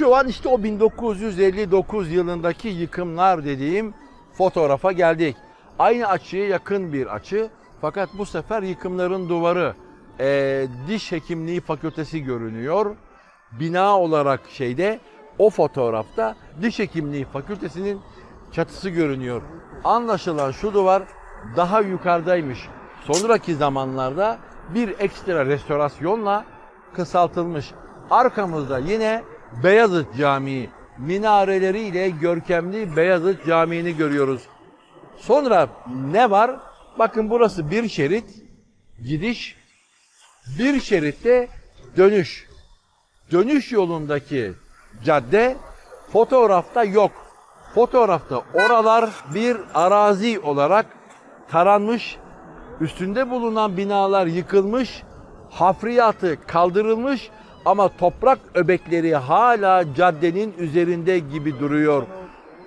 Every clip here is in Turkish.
Şu an işte o 1959 yılındaki yıkımlar dediğim fotoğrafa geldik. Aynı açıya yakın bir açı fakat bu sefer yıkımların duvarı eee, diş hekimliği fakültesi görünüyor. Bina olarak şeyde o fotoğrafta diş hekimliği fakültesinin çatısı görünüyor. Anlaşılan şu duvar daha yukarıdaymış. Sonraki zamanlarda bir ekstra restorasyonla kısaltılmış. Arkamızda yine Beyazıt Camii minareleriyle görkemli Beyazıt Camii'ni görüyoruz. Sonra ne var? Bakın burası bir şerit gidiş, bir şeritte dönüş. Dönüş yolundaki cadde fotoğrafta yok. Fotoğrafta oralar bir arazi olarak taranmış, üstünde bulunan binalar yıkılmış, hafriyatı kaldırılmış ama toprak öbekleri hala caddenin üzerinde gibi duruyor.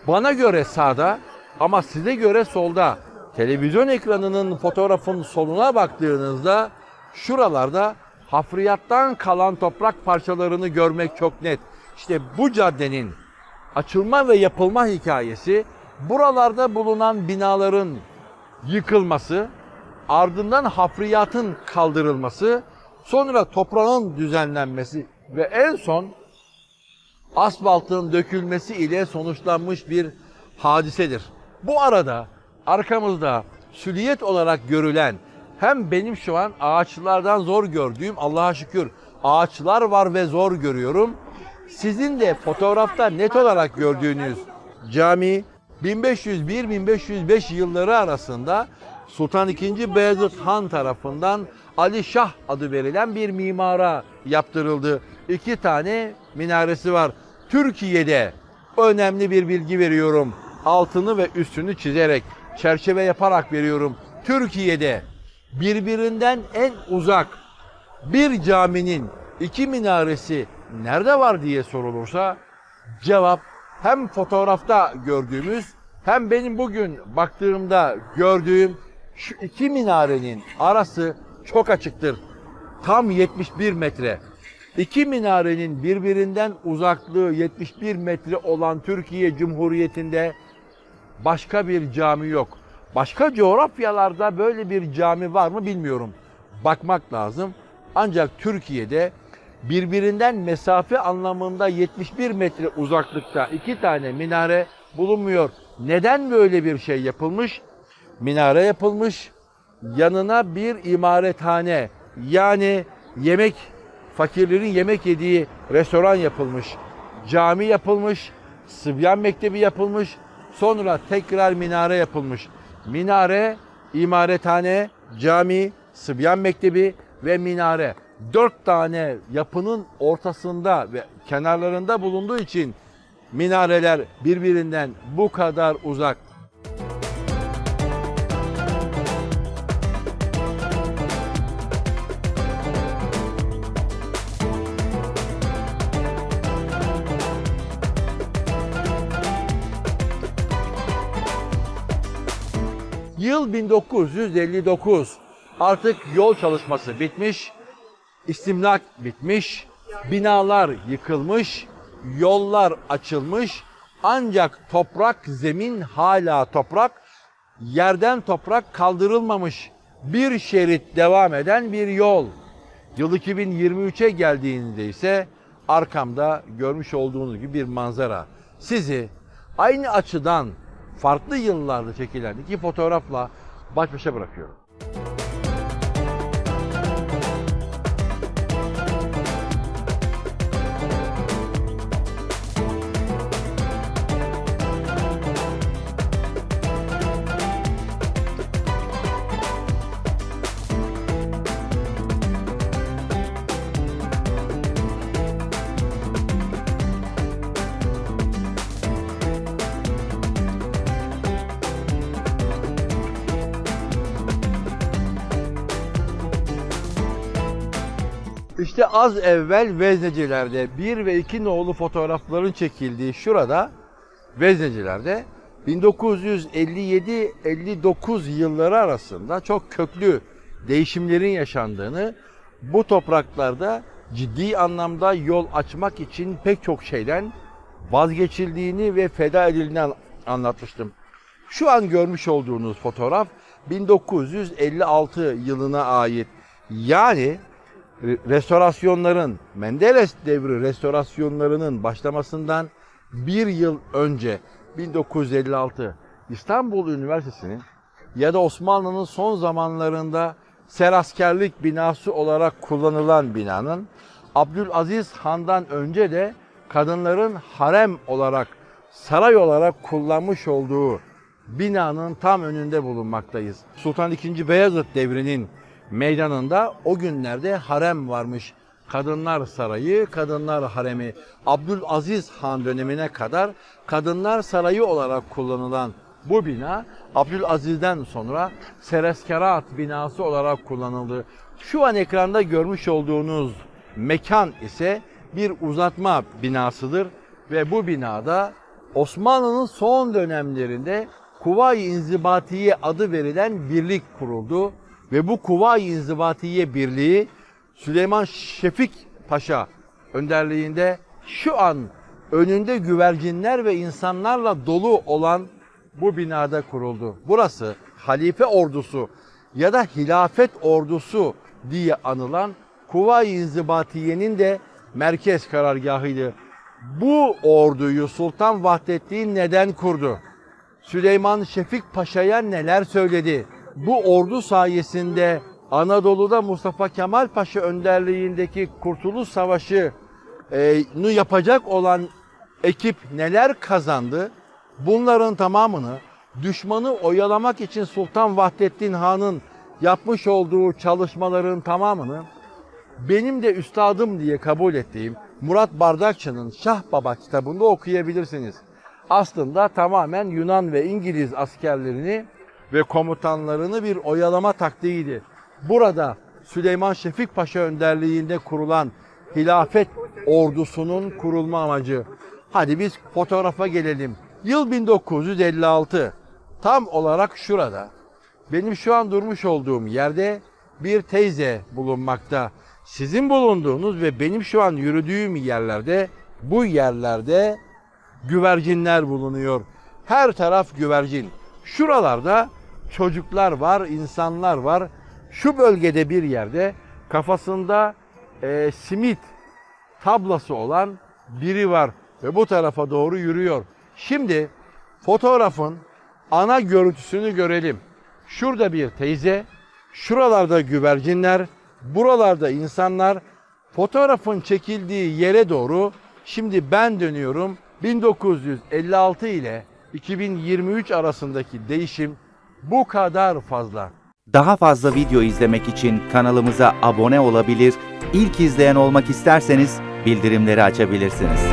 Bana göre sağda ama size göre solda. Televizyon ekranının fotoğrafın soluna baktığınızda şuralarda hafriyattan kalan toprak parçalarını görmek çok net. İşte bu caddenin açılma ve yapılma hikayesi buralarda bulunan binaların yıkılması, ardından hafriyatın kaldırılması, sonra toprağın düzenlenmesi ve en son asfaltın dökülmesi ile sonuçlanmış bir hadisedir. Bu arada arkamızda süliyet olarak görülen hem benim şu an ağaçlardan zor gördüğüm Allah'a şükür ağaçlar var ve zor görüyorum. Sizin de fotoğrafta net olarak gördüğünüz cami 1501-1505 yılları arasında Sultan II. Beyazıt Han tarafından Ali Şah adı verilen bir mimara yaptırıldı. İki tane minaresi var. Türkiye'de önemli bir bilgi veriyorum. Altını ve üstünü çizerek, çerçeve yaparak veriyorum. Türkiye'de birbirinden en uzak bir caminin iki minaresi nerede var diye sorulursa cevap hem fotoğrafta gördüğümüz hem benim bugün baktığımda gördüğüm şu iki minarenin arası çok açıktır. Tam 71 metre. İki minarenin birbirinden uzaklığı 71 metre olan Türkiye Cumhuriyeti'nde başka bir cami yok. Başka coğrafyalarda böyle bir cami var mı bilmiyorum. Bakmak lazım. Ancak Türkiye'de birbirinden mesafe anlamında 71 metre uzaklıkta iki tane minare bulunmuyor. Neden böyle bir şey yapılmış? Minare yapılmış, yanına bir imarethane yani yemek fakirlerin yemek yediği restoran yapılmış, cami yapılmış, Sıbyan Mektebi yapılmış, sonra tekrar minare yapılmış. Minare, imarethane, cami, Sıbyan Mektebi ve minare. Dört tane yapının ortasında ve kenarlarında bulunduğu için minareler birbirinden bu kadar uzak. Yıl 1959. Artık yol çalışması bitmiş, istimlak bitmiş, binalar yıkılmış, yollar açılmış. Ancak toprak zemin hala toprak, yerden toprak kaldırılmamış. Bir şerit devam eden bir yol. Yıl 2023'e geldiğinde ise arkamda görmüş olduğunuz gibi bir manzara. Sizi aynı açıdan farklı yıllarda çekilen iki fotoğrafla baş başa bırakıyorum. İşte az evvel Vezneciler'de bir ve iki nolu fotoğrafların çekildiği şurada Vezneciler'de 1957-59 yılları arasında çok köklü değişimlerin yaşandığını, bu topraklarda ciddi anlamda yol açmak için pek çok şeyden vazgeçildiğini ve feda edildiğini an- anlatmıştım. Şu an görmüş olduğunuz fotoğraf 1956 yılına ait. Yani restorasyonların, Menderes devri restorasyonlarının başlamasından bir yıl önce 1956 İstanbul Üniversitesi'nin ya da Osmanlı'nın son zamanlarında seraskerlik binası olarak kullanılan binanın Abdülaziz Han'dan önce de kadınların harem olarak, saray olarak kullanmış olduğu binanın tam önünde bulunmaktayız. Sultan II. Beyazıt devrinin meydanında o günlerde harem varmış. Kadınlar Sarayı, Kadınlar Haremi. Abdülaziz Han dönemine kadar Kadınlar Sarayı olarak kullanılan bu bina Abdülaziz'den sonra Sereskerat binası olarak kullanıldı. Şu an ekranda görmüş olduğunuz mekan ise bir uzatma binasıdır ve bu binada Osmanlı'nın son dönemlerinde Kuvayi İnzibatiye adı verilen birlik kuruldu ve bu Kuvayi İnzibatiye Birliği Süleyman Şefik Paşa önderliğinde şu an önünde güvercinler ve insanlarla dolu olan bu binada kuruldu. Burası halife ordusu ya da hilafet ordusu diye anılan Kuvayi İnzibatiye'nin de merkez karargahıydı. Bu orduyu Sultan Vahdettin neden kurdu? Süleyman Şefik Paşa'ya neler söyledi? Bu ordu sayesinde Anadolu'da Mustafa Kemal Paşa önderliğindeki Kurtuluş Savaşı'nı yapacak olan ekip neler kazandı? Bunların tamamını düşmanı oyalamak için Sultan Vahdettin Han'ın yapmış olduğu çalışmaların tamamını benim de üstadım diye kabul ettiğim Murat Bardakçı'nın Şah Baba kitabında okuyabilirsiniz. Aslında tamamen Yunan ve İngiliz askerlerini ve komutanlarını bir oyalama taktiğiydi. Burada Süleyman Şefik Paşa önderliğinde kurulan hilafet ordusunun kurulma amacı. Hadi biz fotoğrafa gelelim. Yıl 1956. Tam olarak şurada. Benim şu an durmuş olduğum yerde bir teyze bulunmakta. Sizin bulunduğunuz ve benim şu an yürüdüğüm yerlerde bu yerlerde güvercinler bulunuyor. Her taraf güvercin. Şuralarda çocuklar var, insanlar var. Şu bölgede bir yerde kafasında e, simit tablası olan biri var ve bu tarafa doğru yürüyor. Şimdi fotoğrafın ana görüntüsünü görelim. Şurada bir teyze, şuralarda güvercinler, buralarda insanlar. Fotoğrafın çekildiği yere doğru şimdi ben dönüyorum. 1956 ile 2023 arasındaki değişim bu kadar fazla. Daha fazla video izlemek için kanalımıza abone olabilir, ilk izleyen olmak isterseniz bildirimleri açabilirsiniz.